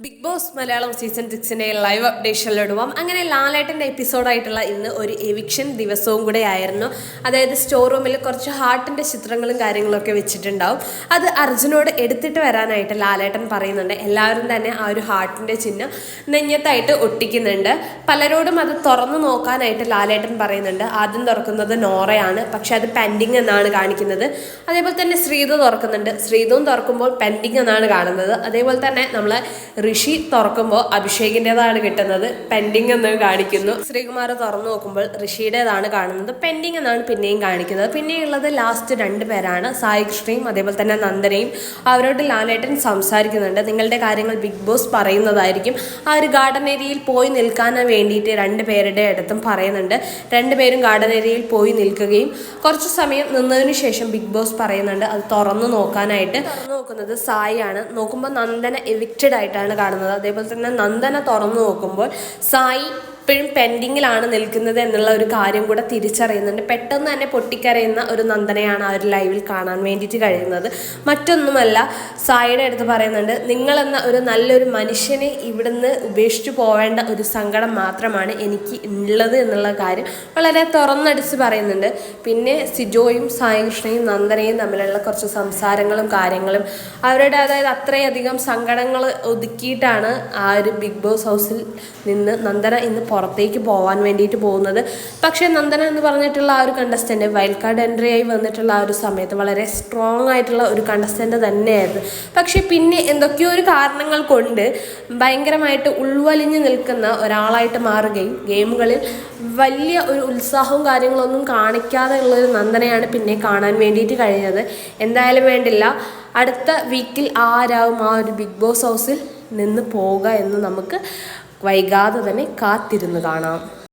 Big boss Malayalam season സിക്സിന്റെ live അപ്ഡേഷനിലിടുവാം അങ്ങനെ ലാലേട്ടന്റെ എപ്പിസോഡായിട്ടുള്ള ഇന്ന് ഒരു എവിക്ഷൻ ദിവസവും കൂടെ ആയിരുന്നു. അതായത് സ്റ്റോർ റൂമിൽ കുറച്ച് ഹാർട്ടിന്റെ ചിത്രങ്ങളും കാര്യങ്ങളൊക്കെ വെച്ചിട്ടുണ്ടാവും. അത് അർജുനോട് എടുത്തിട്ട് വരാനായിട്ട് ലാലേട്ടൻ പറയുന്നുണ്ട്. എല്ലാവരും തന്നെ ആ ഒരു ഹാർട്ടിന്റെ ചിഹ്നം നെഞ്ഞത്തായിട്ട് ഒട്ടിക്കുന്നുണ്ട്. പലരോടും അത് തുറന്നു നോക്കാനായിട്ട് ലാലേട്ടൻ പറയുന്നുണ്ട്. ആദ്യം തുറക്കുന്നത് നോറയാണ്. പക്ഷെ അത് പെൻഡിങ് എന്നാണ് കാണിക്കുന്നത്. അതേപോലെ തന്നെ ശ്രീതു തുറക്കുന്നുണ്ട്. ശ്രീതവും തുറക്കുമ്പോൾ പെൻഡിങ് എന്നാണ് കാണുന്നത്. അതേപോലെ തന്നെ നമ്മൾ ഋഷി തുറക്കുമ്പോൾ അഭിഷേകിന്റെതാണ് കിട്ടുന്നത്. പെൻഡിങ് എന്ന് കാണിക്കുന്നു. ശ്രീകുമാർ തുറന്നു നോക്കുമ്പോൾ ഋഷിയുടേതാണ് കാണുന്നത്. പെൻഡിങ് എന്നാണ് പിന്നെയും കാണിക്കുന്നത്. പിന്നെയുള്ളത് ലാസ്റ്റ് രണ്ട് പേരാണ്. സായി കൃഷ്ണയും അതേപോലെ തന്നെ നന്ദനയും. അവരോട് ലാലേട്ടൻ സംസാരിക്കുന്നുണ്ട്. നിങ്ങളുടെ കാര്യങ്ങൾ ബിഗ് ബോസ് പറയുന്നതായിരിക്കും. ആ ഒരു ഗാർഡൻ ഏരിയയിൽ പോയി നിൽക്കാൻ വേണ്ടിയിട്ട് രണ്ട് പേരുടെ അടുത്തും പറയുന്നുണ്ട്. രണ്ടുപേരും ഗാർഡൻ ഏരിയയിൽ പോയി നിൽക്കുകയും കുറച്ച് സമയം നിന്നതിന് ശേഷം ബിഗ് ബോസ് പറയുന്നുണ്ട്. അത് തുറന്നു നോക്കാനായിട്ട്. നോക്കുന്നത് സായി ആണ് നോക്കുമ്പോൾ നന്ദന എവിക്റ്റഡ് ആയിട്ടാണ് കാണുന്നത്. അതേപോലെ തന്നെ നന്ദന തുറന്നു നോക്കുമ്പോൾ സായി ഇപ്പോഴും പെൻഡിങ്ങിലാണ് നിൽക്കുന്നത് എന്നുള്ള ഒരു കാര്യം കൂടെ തിരിച്ചറിയുന്നുണ്ട്. പെട്ടെന്ന് തന്നെ പൊട്ടിക്കരയുന്ന ഒരു നന്ദനയാണ് ആ ഒരു ലൈവിൽ കാണാൻ വേണ്ടിയിട്ട് കഴിയുന്നത്. മറ്റൊന്നുമല്ല സായിയുടെ അടുത്ത് പറയുന്നുണ്ട് നിങ്ങളെന്ന ഒരു നല്ലൊരു മനുഷ്യനെ ഇവിടുന്ന് ഉപേക്ഷിച്ചു പോവേണ്ട ഒരു സങ്കടം മാത്രമാണ് എനിക്ക് ഉള്ളത് എന്നുള്ള കാര്യം വളരെ തുറന്നടിച്ച് പറയുന്നുണ്ട്. പിന്നെ സിജോയും സായി കൃഷ്ണയും നന്ദനയും തമ്മിലുള്ള കുറച്ച് സംസാരങ്ങളും കാര്യങ്ങളും അവരുടെ അതായത് അത്രയധികം സങ്കടങ്ങൾ ഒതുക്കിയിട്ടാണ് ആ ഒരു ബിഗ് ബോസ് ഹൗസിൽ നിന്ന് നന്ദന ഇന്ന് പുറത്തേക്ക് പോകാൻ വേണ്ടിയിട്ട് പോകുന്നത്. പക്ഷേ നന്ദന എന്ന് പറഞ്ഞിട്ടുള്ള ആ ഒരു കണ്ടസ്റ്റന്റ് വൈൽഡ് കാർഡ് എൻട്രി ആയി വന്നിട്ടുള്ള ആ ഒരു സമയത്ത് വളരെ സ്ട്രോങ് ആയിട്ടുള്ള ഒരു കണ്ടസ്റ്റന്റ് തന്നെയായിരുന്നു. പക്ഷേ പിന്നെ എന്തൊക്കെയോ ഒരു കാരണങ്ങൾ കൊണ്ട് ഭയങ്കരമായിട്ട് ഉൾവലിഞ്ഞു നിൽക്കുന്ന ഒരാളായിട്ട് മാറുകയും ഗെയിമുകളിൽ വലിയ ഒരു ഉത്സാഹവും കാര്യങ്ങളൊന്നും കാണിക്കാതെ ഉള്ളൊരു നന്ദനയാണ് പിന്നെ കാണാൻ വേണ്ടിയിട്ട് കഴിഞ്ഞത് എന്തായാലും വേണ്ടില്ല. അടുത്ത വീക്കിൽ ആരാവും ആ ഒരു ബിഗ് ബോസ് ഹൗസിൽ നിന്ന് പോവുക എന്ന് നമുക്ക് വൈകാതെ തന്നെ കാത്തിരുന്ന് കാണാം.